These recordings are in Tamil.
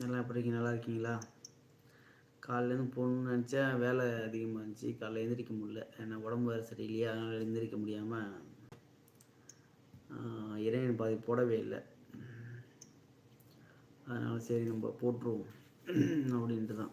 நல்லா எப்படி இருக்கீங்க நல்லா இருக்கீங்களா? காலையிலேருந்து போகணுன்னு நினச்சேன். வேலை அதிகமாக இருந்துச்சு. காலைல எழுந்திரிக்க முடியல. ஏன்னா உடம்பு வேறு சரியில்லையா? அதனால் எழுந்திரிக்க முடியாமல் இறைவன் பாதி போடவே இல்லை. அதனால் சரி நம்ம போட்டுருவோம். அப்படின்ட்டு தான்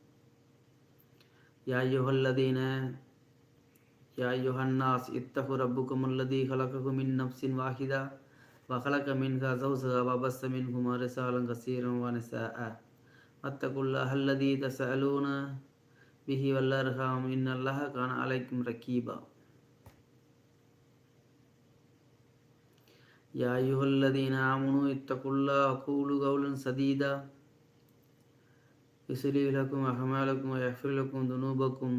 يا أيها الذين يا أيها الناس اتقوا ربكم الذي خلقكم من نفس واحدة وخلق منها زوجها وبث منهما رسالا كثيرا ونساء واتقوا الله الذي تسألون به والأرحام إن الله كان عليكم رقيبا يا أيها الذين آمنوا اتقوا الله وقولوا قولا سديدا يصلح لكم أعمالكم ويغفر لكم ذنوبكم.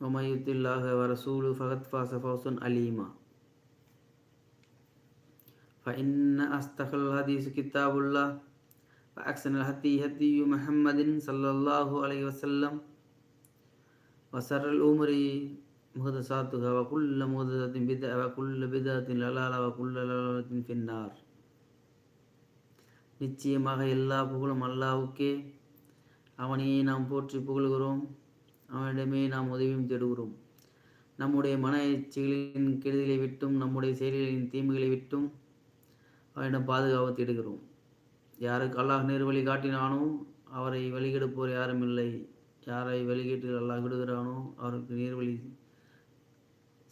ومن يطع الله ورسوله فقد فاز فوزا عليما. فإن أصدق الحديث كتاب الله وأحسن الهدي هدي محمد صلى الله عليه وسلم وسر الأمور محدثاتها وكل محدثة بدعة وكل بدعة ضلالة وكل ضلالة في النار. நிச்சயமாக எல்லா புகழும் அல்லாவுக்கே அவனையே நாம் போற்றி புகழ்கிறோம். அவனிடமே நாம் உதவியும் தேடுகிறோம். நம்முடைய மன எச்சிகளின் கெடுதலை விட்டும் நம்முடைய செயல்களின் தீமைகளை விட்டும் அவனிடம் பாதுகாப்பு தேடுகிறோம். யாருக்கு அல்லாஹ் நேர் வழி காட்டினானோ அவரை வழிகெடுப்போர் யாரும் இல்லை. யாரை வழிகேட்டில் அல்லாஹ் விடுகிறானோ அவருக்கு நேர்வழி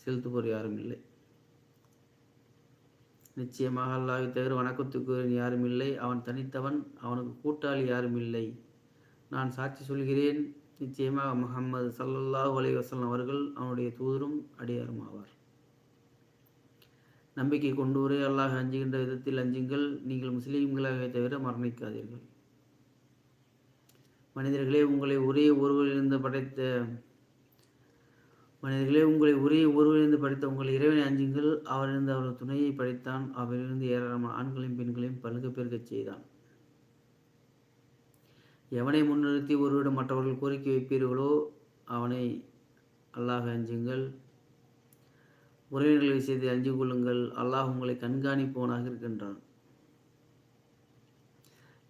செலுத்துவோர் யாரும் இல்லை. நிச்சயமாக அல்லாஹை தவிர வணக்கத்துக்கு யாரும் இல்லை. அவன் தனித்தவன் அவனுக்கு கூட்டாளி யாரும் இல்லை. நான் சாட்சி சொல்கிறேன். நிச்சயமாக முகமது சல்லல்லாஹ் அலி வசல்லம் அவர்கள் அவனுடைய தூதரும் அடியாரும் ஆவார். நம்பிக்கை கொண்டுவரே அல்லாஹ் அஞ்சுகின்ற விதத்தில் அஞ்சுங்கள். நீங்கள் முஸ்லீம்களாக தவிர மரணிக்காதீர்கள். மனிதர்களே உங்களை ஒரே ஒருவரிலிருந்து படைத்த மனிதர்களே உங்களை உரிய ஒருவரிலிருந்து படித்த உங்கள் இறைவனை அஞ்சுங்கள். அவரிருந்து அவரது துணையை படைத்தான். அவரிலிருந்து ஏராளமான ஆண்களையும் பெண்களையும் பல்க பெருகச் செய்தான். எவனை முன்னிறுத்தி ஒருவரிடம் மற்றவர்கள் கோரிக்கை வைப்பீர்களோ அவனை அல்லாஹ் அஞ்சுங்கள். உறவினர்கள் விஷயத்தை அஞ்சு கொள்ளுங்கள். அல்லாஹ் உங்களை கண்காணிப்பவனாக இருக்கின்றான்.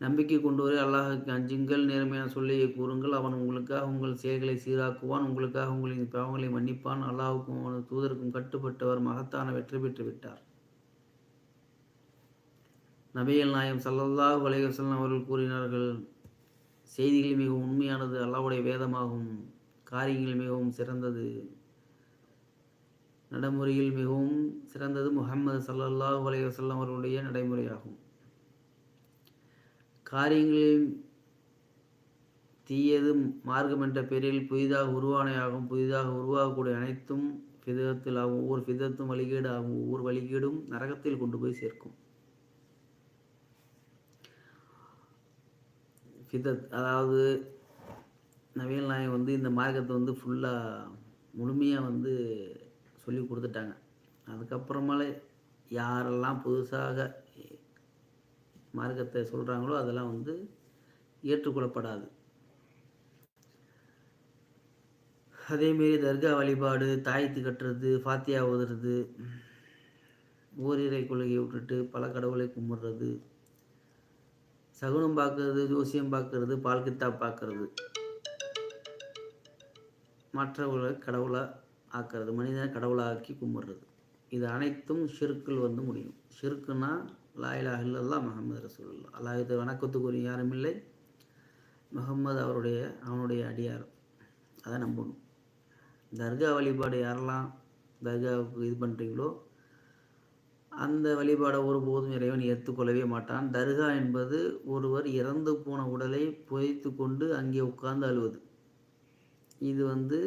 நம்பிக்கை கொண்டு வரை அல்லாஹுக்கு அஞ்சுங்கள் நேர்மையான சொல்லியை கூறுங்கள். அவன் உங்களுக்காக உங்கள் செயல்களை சீராக்குவான் உங்களுக்காக உங்களின் பாவங்களை மன்னிப்பான். அல்லாஹுக்கும் அவனது தூதருக்கும் கட்டுப்பட்டவர் மகத்தான வெற்றி பெற்று விட்டார். நபியல் நாயம் சல்லல்லாஹ் வலைவசல்லம் அவர்கள் கூறினார்கள் செய்திகள் மிகவும் உண்மையானது அல்லாவுடைய வேதமாகும். காரியங்கள் மிகவும் சிறந்தது. நடைமுறையில் மிகவும் சிறந்தது முகமது சல்லல்லாஹ் வலைவசல்லம் அவர்களுடைய நடைமுறையாகும். காரியங்களில் தீயது மார்க்கம் என்ற பெயரில் புதிதாக உருவானையாகும் புதிதாக உருவாகக்கூடிய அனைத்தும் விதத்தில் ஆகும். ஒவ்வொரு விதத்தும் வழிகேடு ஆகும். ஒவ்வொரு வழிகேடும் நரகத்தில் கொண்டு போய் சேர்க்கும். ஃபிதத் அதாவது நவீன நாயகம் வந்து இந்த மார்க்கத்தை வந்து ஃபுல்லாக முழுமையாக வந்து சொல்லி கொடுத்துட்டாங்க. அதுக்கப்புறமாலே யாரெல்லாம் புதுசாக மார்க்கத்தை சொல்கிறாங்களோ அதெல்லாம் வந்து ஏற்றுக்கொள்ளப்படாது. அதேமாரி தர்கா வழிபாடு தாயத்து கட்டுறது ஃபாத்தியா ஓதுறது ஓரிரை கொள்கையை விட்டுட்டு பல கடவுளை கும்பிட்றது சகுனம் பார்க்கறது ஜோசியம் பார்க்கறது பால் கித்தா பார்க்கறது மற்றவர்களை கடவுளாக ஆக்கிறது மனிதனை கடவுளாக ஆக்கி கும்பிட்றது. இது அனைத்தும் ஷிருக்கில் வந்து முடியும். ஷிருக்குன்னா லாயிலா இல்லல்லா முகமது ரசூல்லா அல்லாஹத்தை வணக்கத்துக்குரிய யாரும் இல்லை முகம்மது அவருடைய அவனுடைய அடியார். அதை நம்பணும். தர்கா வழிபாடு யாரெல்லாம் தர்காவுக்கு இது பண்ணுறீங்களோ அந்த வழிபாடை ஒருபோதும் இறைவன் ஏற்றுக்கொள்ளவே மாட்டான். தர்கா என்பது ஒருவர் இறந்து போன உடலை புதைத்து கொண்டு அங்கே உட்கார்ந்து அழுவது. இது வந்து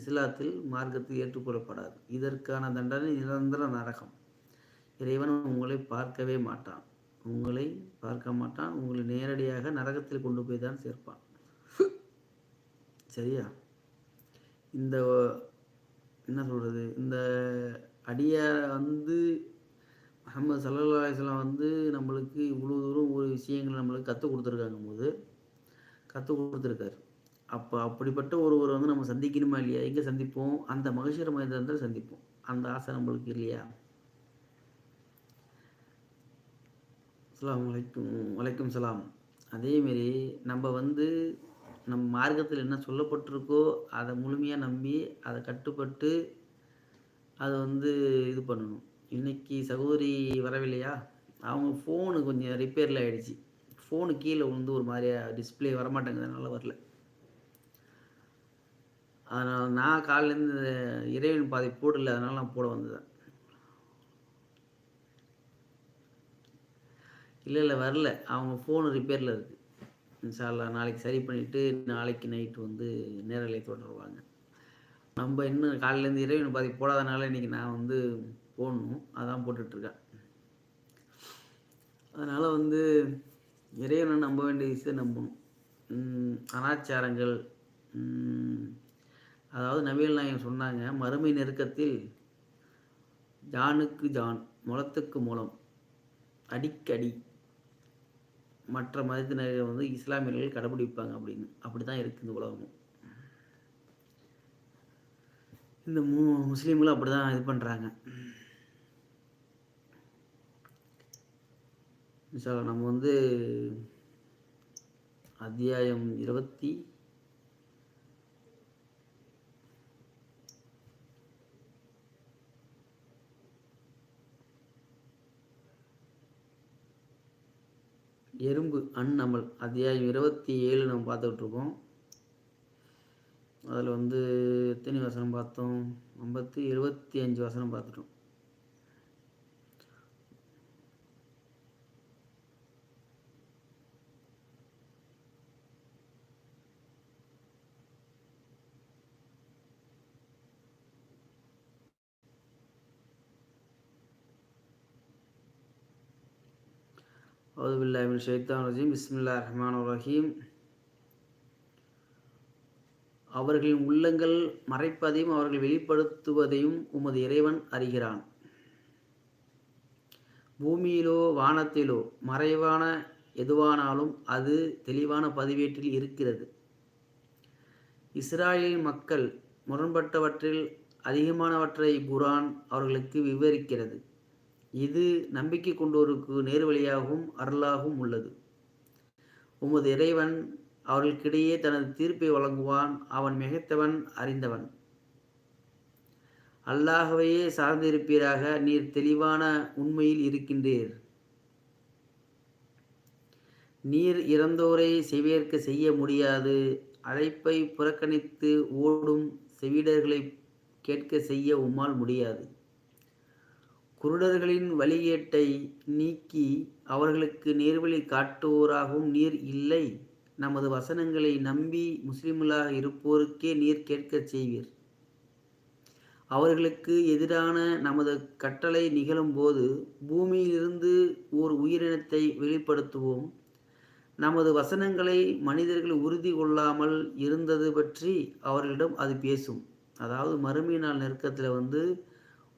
இஸ்லாத்தில் மார்க்கத்தில் ஏற்றுக்கொள்ளப்படாது. இதற்கான தண்டனை நிரந்தர நரகம். இறைவன் உங்களை பார்க்கவே மாட்டான். உங்களை பார்க்க மாட்டான். உங்களை நேரடியாக நரகத்தில் கொண்டு போய் தான் சேர்ப்பான். சரியா? இந்த என்ன சொல்கிறது இந்த அடியார் வந்து முகமது சல்லா அலிஸ்லாம் வந்து நம்மளுக்கு இவ்வளோ தூரம் ஒரு விஷயங்களை நம்மளுக்கு கற்றுக் கொடுத்துருக்காங்க போது கற்றுக் கொடுத்துருக்காரு. அப்போ அப்படிப்பட்ட ஒருவர் வந்து நம்ம சந்திக்கணுமா இல்லையா? எங்கே சந்திப்போம்? அந்த மகசீர மைதானத்தில் சந்திப்போம். அந்த ஆசை நம்மளுக்கு இல்லையா? அஸ்லாம் வலைக்கும் வலைக்கும் சலாம். அதேமாரி நம்ம வந்து நம் மார்க்கத்தில் என்ன சொல்லப்பட்டிருக்கோ அதை முழுமையாக நம்பி அதை கட்டுப்பட்டு அதை வந்து இது பண்ணணும். இன்றைக்கி சகோதரி வரவில்லையா? அவங்க ஃபோனு கொஞ்சம் ரிப்பேரில் ஆகிடுச்சு ஃபோனு கீழே வந்து ஒரு மாதிரியாக டிஸ்பிளே வரமாட்டேங்குது வரல. அதனால் நான் காலிலேருந்து இறைவன் பாதை போடல அதனால் நான் போட வந்தேன். இல்லை இல்லை வரல. அவங்க ஃபோனு ரிப்பேரில் இருக்குது இன்ஷால்லா நாளைக்கு சரி பண்ணிவிட்டு நாளைக்கு நைட்டு வந்து நேரலை தொடருவாங்க. நம்ம இன்னும் காலையிலேருந்து இறைவன் பாதி போடாதனால இன்றைக்கி நான் வந்து போடணும் அதான் போட்டுட்ருக்கேன். அதனால் வந்து இறைவனை நம்ப வேண்டிய விஷயத்தை நம்பணும். அனாச்சாரங்கள் அதாவது நவீன நாயகம் சொன்னாங்க மறுமை நெருக்கத்தில் ஜானுக்கு ஜான் முளத்துக்கு மூலம் அடிக்கடி. மற்ற மதத்தினர்கள் வந்து இஸ்லாமியர்கள் கடைபிடிப்பாங்க அப்படின்னு. அப்படி தான் இருக்குது இந்த உலகமும். இந்த மு முஸ்லீம்களும் அப்படி தான் இது பண்ணுறாங்க நம்ம வந்து அத்தியாயம் இருபத்தி எறும்பு அந்நமல் அத்தியாயம் இருபத்தி ஏழு நம்ம பார்த்துட்ருக்கோம் அதில் வந்து எத்தனை வசனம் பார்த்தோம்? ஐம்பத்தி இருபத்தி அஞ்சு வசனம் பார்த்துட்டோம். அவுதுபில்லாமின் ஷைத்தான் ரஜீம். பிஸ்மில்லா ரஹ்மான் ரஹீம். அவர்களின் உள்ளங்கள் மறைப்பதையும் அவர்கள் வெளிப்படுத்துவதையும் உமது இறைவன் அறிகிறான். பூமியிலோ வானத்திலோ மறைவான எதுவானாலும் அது தெளிவான பதிவேட்டில் இருக்கிறது. இஸ்ராயலின் மக்கள் முரண்பட்டவற்றில் அதிகமானவற்றை குரான் அவர்களுக்கு விவரிக்கிறது. இது நம்பிக்கை கொண்டோருக்கு நேர்வழியாகவும் அருளாகவும் உள்ளது. உமது இறைவன் அவர்களுக்கிடையே தனது தீர்ப்பை வழங்குவான். அவன் மிகைத்தவன் அறிந்தவன். அல்லாகவையே சார்ந்திருப்பீராக நீர் தெளிவான உண்மையில் இருக்கின்றீர். நீர் இறந்தோரை செவியேற்க செய்ய முடியாது. அழைப்பை புறக்கணித்து ஓடும் செவிடர்களை கேட்க செய்ய உம்மால் முடியாது. குருடர்களின் வழியேட்டை நீக்கி அவர்களுக்கு நேர்வழி காட்டுவோராகவும் நீர் இல்லை. நமது வசனங்களை நம்பி முஸ்லிம்களாக இருப்போருக்கே நீர் கேட்கச் செய்வீர். அவர்களுக்கு எதிரான நமது கட்டளை நிகழும்போது பூமியிலிருந்து ஓர் உயிரினத்தை வெளிப்படுத்துவோம். நமது வசனங்களை மனிதர்கள் உறுதி கொள்ளாமல் இருந்தது பற்றி அவர்களிடம் அது பேசும். அதாவது மறுமை நாள் நெருக்கத்தில் வந்து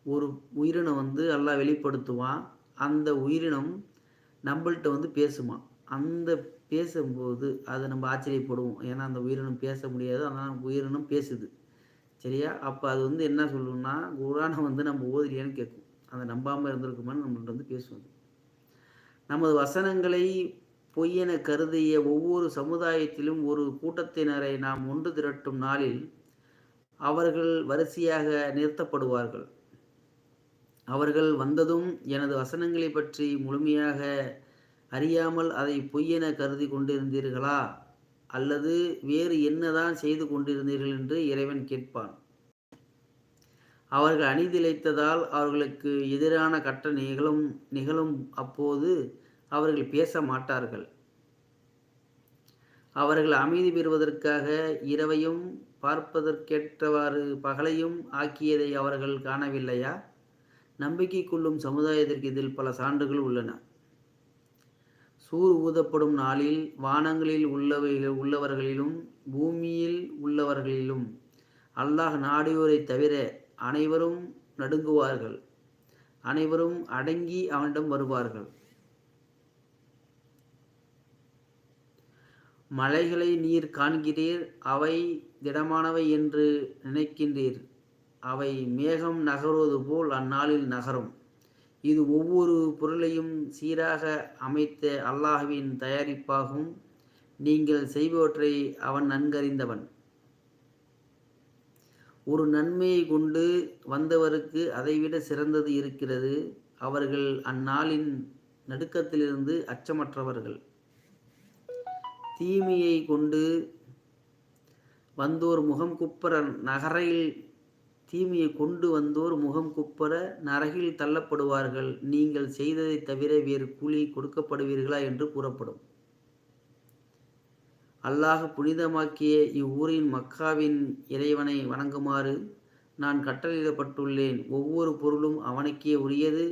ஒரு உயிரினம் வந்து நல்லா வெளிப்படுத்துவான். அந்த உயிரினம் நம்மள்கிட்ட வந்து பேசுமா அந்த பேசும்போது அதை நம்ம ஆச்சரியப்படுவோம். ஏன்னா அந்த உயிரினம் பேச முடியாது. ஆனால் உயிரினம் பேசுது. சரியா? அப்போ அது வந்து என்ன சொல்லணும்னா குரானை வந்து நம்ம ஓதுலையான்னு கேட்கும். அதை நம்பாமல் இருந்திருக்குமான்னு நம்மள்ட்ட வந்து பேசுவது. நமது வசனங்களை பொய்யென கருதிய ஒவ்வொரு சமுதாயத்திலும் ஒரு கூட்டத்தினரை நாம் ஒன்று திரட்டும் நாளில் அவர்கள் வரிசையாக நிறுத்தப்படுவார்கள். அவர்கள் வந்ததும் எனது வசனங்களை பற்றி முழுமையாக அறியாமல் அதை பொய்யென கருதி கொண்டிருந்தீர்களா? அல்லது வேறு என்னதான் செய்து கொண்டிருந்தீர்கள் என்று இறைவன் கேட்பான். அவர்கள் அணிதிழைத்ததால் அவர்களுக்கு எதிரான கட்ட நிகழும் நிகழும் அப்போது அவர்கள் பேச மாட்டார்கள். அவர்கள் அமைதி பெறுவதற்காக இரவையும் பார்ப்பதற்கேற்றவாறு பகலையும் ஆக்கியதை அவர்கள் காணவில்லையா? நம்பிக்கை கொள்ளும் சமுதாயத்திற்கு இதில் பல சான்றுகள் உள்ளன. சூர் ஊதப்படும் நாளில் வானங்களில் உள்ளவை உள்ளவர்களிலும் பூமியில் உள்ளவர்களிலும் அல்லாஹ் நாடியோரை தவிர அனைவரும் நடுங்குவார்கள். அனைவரும் அடங்கி அவனிடம் வருவார்கள். மலைகளை நீர் காண்கிறீர் அவை திடமானவை என்று நினைக்கின்றீர். அவை மேகம் நகருவது போல் அந்நாளில் நகரும். இது ஒவ்வொரு பொருளையும் சீராக அமைத்த அல்லாஹுவின் தயாரிப்பாகும். நீங்கள் செய்பவற்றை அவன் நன்கறிந்தவன். ஒரு நன்மையை கொண்டு வந்தவருக்கு அதைவிட சிறந்தது இருக்கிறது. அவர்கள் அந்நாளின் நடுக்கத்திலிருந்து அச்சமற்றவர்கள். தீமையை கொண்டு வந்தோர் முகம் குப்பர நகரையில் தீமையை கொண்டு வந்தோர் முகம் குப்பர நரகில் தள்ளப்படுவார்கள். நீங்கள் செய்ததை தவிர வேறு கூலி கொடுக்கப்படுவீர்களா என்று கூறப்படும். அல்லாஹ் புனிதமாக்கிய இவ்வூரின் மக்காவின் இறைவனை வணங்குமாறு நான் கட்டளையிடப்பட்டுள்ளேன். ஒவ்வொரு பொருளும் அவனுக்கே உரியது.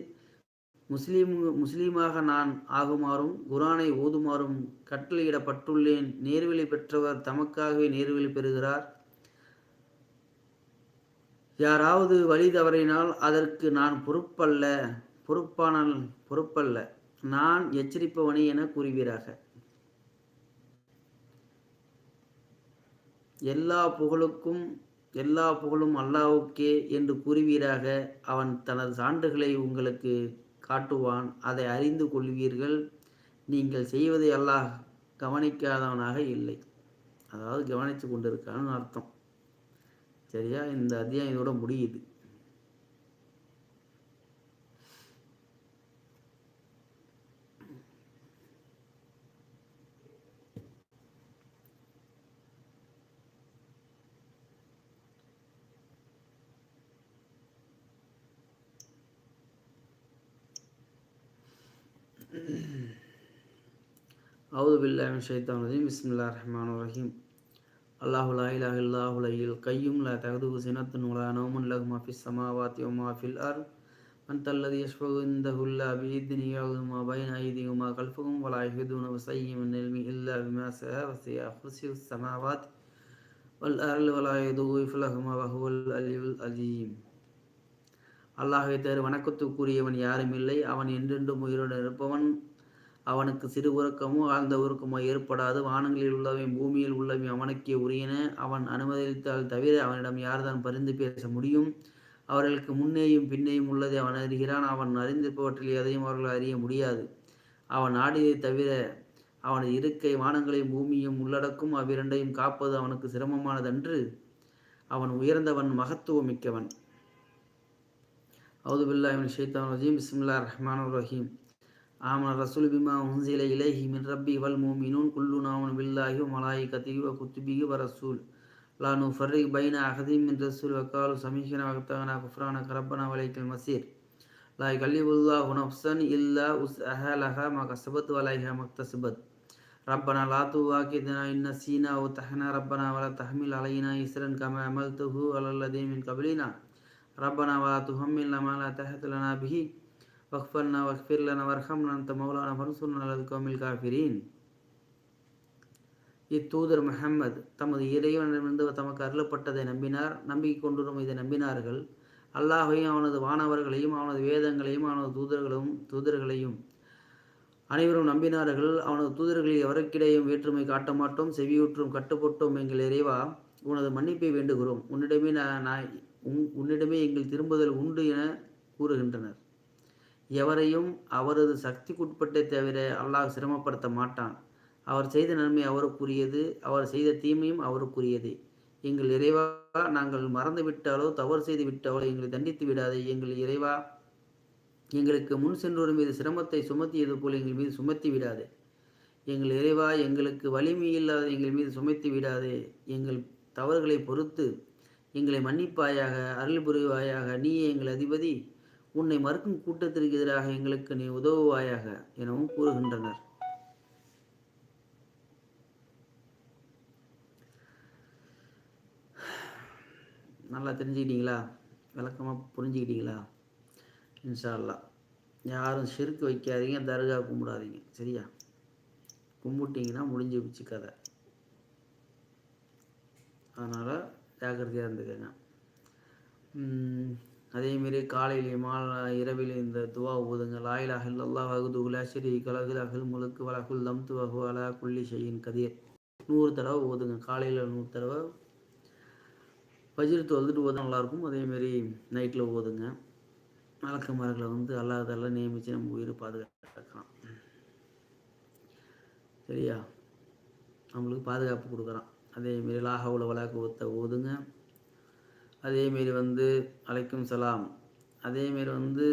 முஸ்லீம் முஸ்லீமாக நான் ஆகுமாறும் குரானை ஓதுமாறும் கட்டளையிடப்பட்டுள்ளேன். நேர்வழி பெற்றவர் தமக்காகவே நேர்வழி பெறுகிறார். யாராவது வழி தவறினால் அதற்கு நான் பொறுப்பல்ல பொறுப்பானால் பொறுப்பல்ல. நான் எச்சரிப்பவனே என கூறுவீராக. எல்லா புகழுக்கும் எல்லா புகழும் அல்லாவுக்கே என்று கூறுவீராக. அவன் தனது சான்றுகளை உங்களுக்கு காட்டுவான். அதை அறிந்து கொள்வீர்கள். நீங்கள் செய்வதை அல்லாஹ் கவனிக்காதவனாக இல்லை. அதாவது கவனித்து கொண்டிருக்கான்னு அர்த்தம். சரியா இந்த அத்தியாயம் இதோட முடியுது أعوذ بالله من الشيطان الرجيم بسم الله الرحمن الرحيم அல்லாஹு லா இலா இல்லா உலகில் கையும் லா தகது சினத்தின் உலா நோமன் லகு மாஃபி சமாவாத்தி உமா ஃபில் அர் மன் தல்லது யஷ்பகு இந்த ஹுல்லா பிஹித் நியாகுமா பைன் ஐதிகுமா கல்ஃபுகும் வலா ஹிதுன வசையும் நெல்மி இல்லா விமாச வசியா ஹுசி சமாவாத் வல் அருள் வலா இது இஃபுலகுமா வஹுவல் அலியுல் அலீம். அல்லாஹை தரு வணக்கத்துக்குரியவன் யாரும் இல்லை. அவன் என்றென்றும் உயிருடன் இருப்பவன். அவனுக்கு சிறு உறக்கமோ ஆழ்ந்த உறக்கமோ ஏற்படாது. வானங்களில் உள்ளவையும் பூமியில் உள்ளவை அவனுக்கே உரியன. அவன் அனுமதித்தால் தவிர அவனிடம் யார்தான் பரிந்து பேச முடியும்? அவர்களுக்கு முன்னேயும் பின்னேயும் உள்ளதை அவன் அறிகிறான். அவன் அறிந்திருப்பவற்றில் எதையும் அவர்கள் அறிய முடியாது. அவன் ஆடியதை தவிர அவனது இருக்கை வானங்களையும் பூமியும் உள்ளடக்கும். அவ்விரண்டையும் காப்பது அவனுக்கு சிரமமானதன்று. அவன் உயர்ந்தவன் மகத்துவமிக்கவன். அவுதுபில்லாஹின் ஷைத்தான் ரஹீம் பிஸ்மில்லா ரஹ்மான் ரஹீம் آمن الرسول بما أنزل إليه من ربي والمؤمنون كلنا آمن بالله وملائكته وكتبه ورسول لا نفرق بين أحد من رسول وقالوا سمعنا وأطعنا غفرانك ربنا وإليك المصير لا يكلف الله نفسا إلا وسعها لها ما كسبت وعليها ما اكتسبت ربنا لا تؤاخذنا إن نسينا وتحنا ربنا ولا تحمل علينا إسرا كما عملته على الذين من قبلنا ربنا ولا تحملنا ما لا طاقة لنا به வக்ஃபர்னா வக்ஃபிர்லனா வர்ஹம்னா அந்த மௌலானா ஃபன்சுன் நல்லது கோமில் காபிரீன் இத்தூதர் முஹம்மது தமது இறைவனிடமிருந்து தமக்கு அருளப்பட்டதை நம்பினார். நம்பிக்கை கொண்டுவரும் இதை நம்பினார்கள். அல்லாஹையும் அவனது வானவர்களையும் அவனது வேதங்களையும் அவனது தூதர்களும் தூதர்களையும் அனைவரும் நம்பினார்கள். அவனது தூதர்களில் எவருக்கிடையும் வேற்றுமை காட்ட மாட்டோம். செவியூற்றும் கட்டுப்பட்டோம் எங்கள் இறைவா உனது மன்னிப்பை வேண்டுகிறோம். உன்னிடமே நான் உன் உன்னிடமே எங்கள் திரும்புதல் உண்டு என கூறுகின்றனர். எவரையும் அவரது சக்திக்குட்பட்டே தவிர அல்லாஹ் சிரமப்படுத்த மாட்டான். அவர் செய்த நன்மை அவருக்குரியது அவர் செய்த தீமையும் அவருக்குரியது. எங்கள் இறைவா நாங்கள் மறந்து விட்டாலோ தவறு செய்து விட்டாலோ எங்களை தண்டித்து விடாதே. எங்கள் இறைவா எங்களுக்கு முன் சென்றோர் மீது சிரமத்தை சுமத்தியது போல் எங்கள் மீது சுமத்தி விடாதே. எங்கள் இறைவா எங்களுக்கு வலிமை இல்லாத எங்கள் மீது சுமத்தி விடாதே. எங்கள் தவறுகளை பொறுத்து எங்களை மன்னிப்பாயாக அருள் புரிவாயாக. நீ எங்கள் அதிபதி. உன்னை மறுக்கும் கூட்டத்திற்கு எதிராக எங்களுக்கு நீ உதவுவாயாக எனவும் கூறுகின்றனர். நல்லா தெரிஞ்சுக்கிட்டீங்களா? விளக்கமாக புரிஞ்சுக்கிட்டீங்களா? இன்ஷால்லா அல்லாஹ் யாரும் செருக்கு வைக்காதீங்க தர்கா கும்பிடாதீங்க. சரியா? கும்பிட்டிங்கன்னா முடிஞ்சு வச்சு கதை. அதனால் ஜாக்கிரதையாக இருந்துக்கங்க. அதேமாரி காலையிலேயும் மாலை இரவில் இந்த துவா ஓதுங்க லாயிலாக இல்லல்லா வகுது உலாசிரி கலகுல் அகில் முழுக்கு வலகுல் தம்து வகு அலா குள்ளி செய்யின் கதிர் நூறு தடவை ஓதுங்க காலையில் நூறு தடவை. ஃபஜ்ர் வந்துட்டு ஓத நல்லாயிருக்கும் அதேமாரி நைட்டில் ஓதுங்க மலக்குமார்களை வந்து அல்லாதெல்லாம் நியமித்து நம்ம உயிரை பாதுகாக்கலாம் சரியா? நம்மளுக்கு பாதுகாப்பு கொடுக்குறான். அதேமாரி லாஹவுல வழக்கு ஒத்த ஓதுங்க அதேமாரி வந்து அலைக்கும் சலாம். அதேமாரி வந்து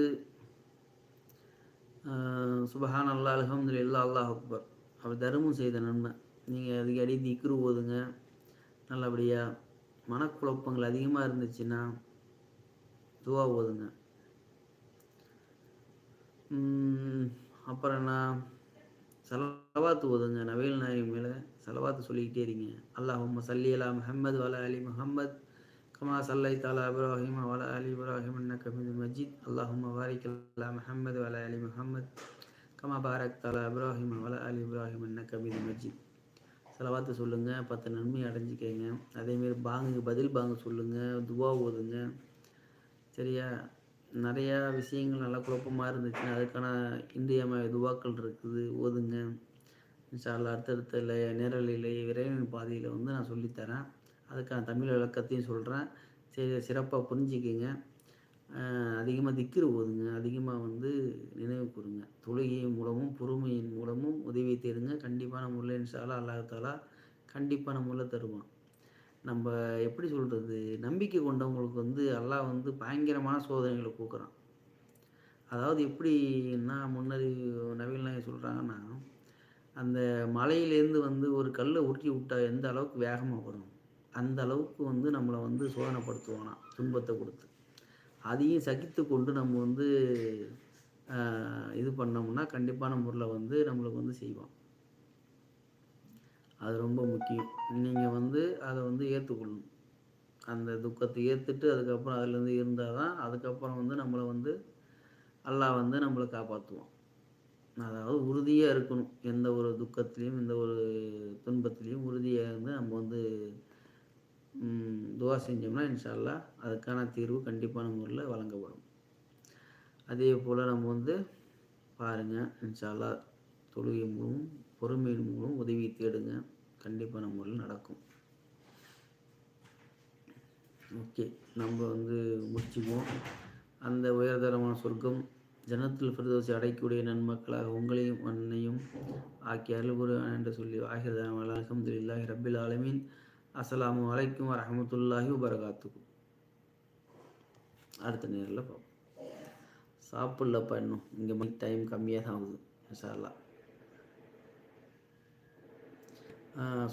சுபஹான் அல்லா அல்ஹம்துலில்லா அல்லாஹ் அக்பர். அவர் தர்மம் செய்த நன்மை. நீங்கள் அடிக்கடி திக்ரு ஓதுங்க. நல்லபடியாக மனக்குழப்பங்கள் அதிகமாக இருந்துச்சுன்னா துவா ஓதுங்க. அப்புறம் என்ன? செலவாத்து ஓதுங்க. நவீல் நாயகம் மேலே செலவாத்து சொல்லிக்கிட்டே இருங்க. அல்லாஹ் சல்லி அலா முஹம்மது வலா அலி முஹம்மத். கமா சல்லை على இப்ராஹிம் வல அலி இப்ராஹிம் இன்னக حميد مجيد. اللهم بارك على محمد وعلى அலி محمد. கமா பாரக் على இப்ராஹிம் وعلى அலி இப்ராஹிம் இன்னக حميد مجيد. செலவாத்து சொல்லுங்கள் பத்து நன்மை அடைஞ்சிக்கங்க. அதேமாரி பாங்குக்கு பதில் பாங்கு சொல்லுங்கள் துவா ஓதுங்க. சரியா? நிறையா விஷயங்கள் நல்லா குழப்பமாக இருந்துச்சுன்னா அதுக்கான இன்றியமைய துவாக்கள் இருக்குது ஓதுங்க. இன்ஷால்லா அடுத்தடுத்த லே நேரலையிலே விரைவின் பாதையில் வந்து நான் சொல்லித்தரேன். அதுக்கான தமிழ் விளக்கத்தையும் சொல்கிறேன் சரி சிறப்பாக புரிஞ்சுக்கிங்க. அதிகமாக திக்கிற ஓதுங்க அதிகமாக வந்து நினைவு கூறுங்க. தொழுகையின் மூலமும் பொறுமையின் மூலமும் உதவி தேடுங்க. கண்டிப்பான முறையில் இன்ஷால்லா அல்லாததாலா கண்டிப்பான முறையில் தருவான். நம்ம எப்படி சொல்கிறது நம்பிக்கை கொண்டவங்களுக்கு வந்து அல்லாஹ் வந்து பயங்கரமான சோதனைகளை கொடுக்குறான். அதாவது எப்படின்னா முன்னறி நவீன சொல்கிறாங்கன்னா அந்த மலையிலேருந்து வந்து ஒரு கல்லை உருட்டி விட்டா எந்த அளவுக்கு வேகமாக வரும்? அந்த அளவுக்கு வந்து நம்மளை வந்து சோதனைப்படுத்துவானா துன்பத்தை கொடுத்து. அதையும் சகித்து கொண்டு நம்ம வந்து இது பண்ணோம்னா கண்டிப்பான முறையில் வந்து நம்மளுக்கு வந்து செய்வோம் அது ரொம்ப முக்கியம். நீங்கள் வந்து அதை வந்து ஏற்றுக்கொள்ளணும் அந்த துக்கத்தை ஏற்றுட்டு அதுக்கப்புறம் அதுலேருந்து இருந்தால் தான் அதுக்கப்புறம் வந்து நம்மளை வந்து அல்லாஹ் வந்து நம்மளை காப்பாற்றுவான் அதாவது உறுதியாக இருக்கணும். எந்த ஒரு துக்கத்துலேயும் எந்த ஒரு துன்பத்துலேயும் உறுதியாக இருந்து நம்ம வந்து துவா செஞ்சோம்னா இன்ஷால்லா அதுக்கான தீர்வு கண்டிப்பான முறையில் வழங்கப்படும். அதே போல் நம்ம வந்து பாருங்கள் இன்ஷால்லா தொழுகை மூலம் பொறுமையின் மூலம் உதவி தேடுங்க. கண்டிப்பான முறையில் நடக்கும். ஓகே நம்ம வந்து முடிச்சுக்குவோம். அந்த உயர்தரமான சொர்க்கம் ஜனத்தில் பிரதோசி அடைக்கூடிய நன்மக்களாக உங்களையும் அன்னையும் ஆக்கி அருள்புரு என்று சொல்லி ஆகிரதான அலமதுல்லாஹி ரப்பில் ஆலமீன். அஸ்ஸலாமு வலைக்கம் வரமத்துல்லாஹி வபரகாத்துக்கும் அடுத்த நேரில் பார்ப்போம். சாப்பிட்லப்பா இன்னும். இங்கே மணி டைம் கம்மியாக தான் ஆகுது இன்ஷா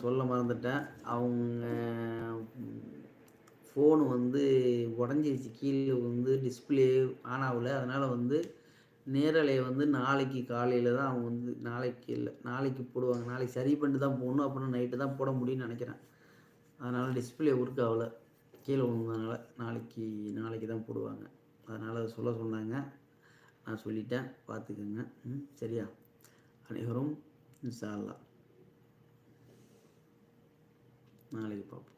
சொல்ல மறந்துட்டேன். அவங்க ஃபோனு வந்து உடஞ்சிருச்சு. கீழே வந்து டிஸ்பிளே ஆன் ஆகல. அதனால் வந்து நேரலையை வந்து நாளைக்கு காலையில் தான் அவங்க வந்து நாளைக்கு இல்லை நாளைக்கு போடுவாங்க. நாளைக்கு சரி பண்ணிட்டு தான் போகணும். அப்புறம் நைட்டு தான் போட முடியும்னு நினைக்கிறேன். அதனால் டிஸ்பிளே ஒர்க் ஆகலை. கீழே விழுந்ததுனால நாளைக்கு நாளைக்கு தான் போடுவாங்க. அதனால் அதை சொல்ல சொன்னாங்க. நான் சொல்லிட்டேன். பார்த்துக்கோங்க. ம் சரியா? அனைவரும் இன்ஷா நாளைக்கு பார்ப்போம்.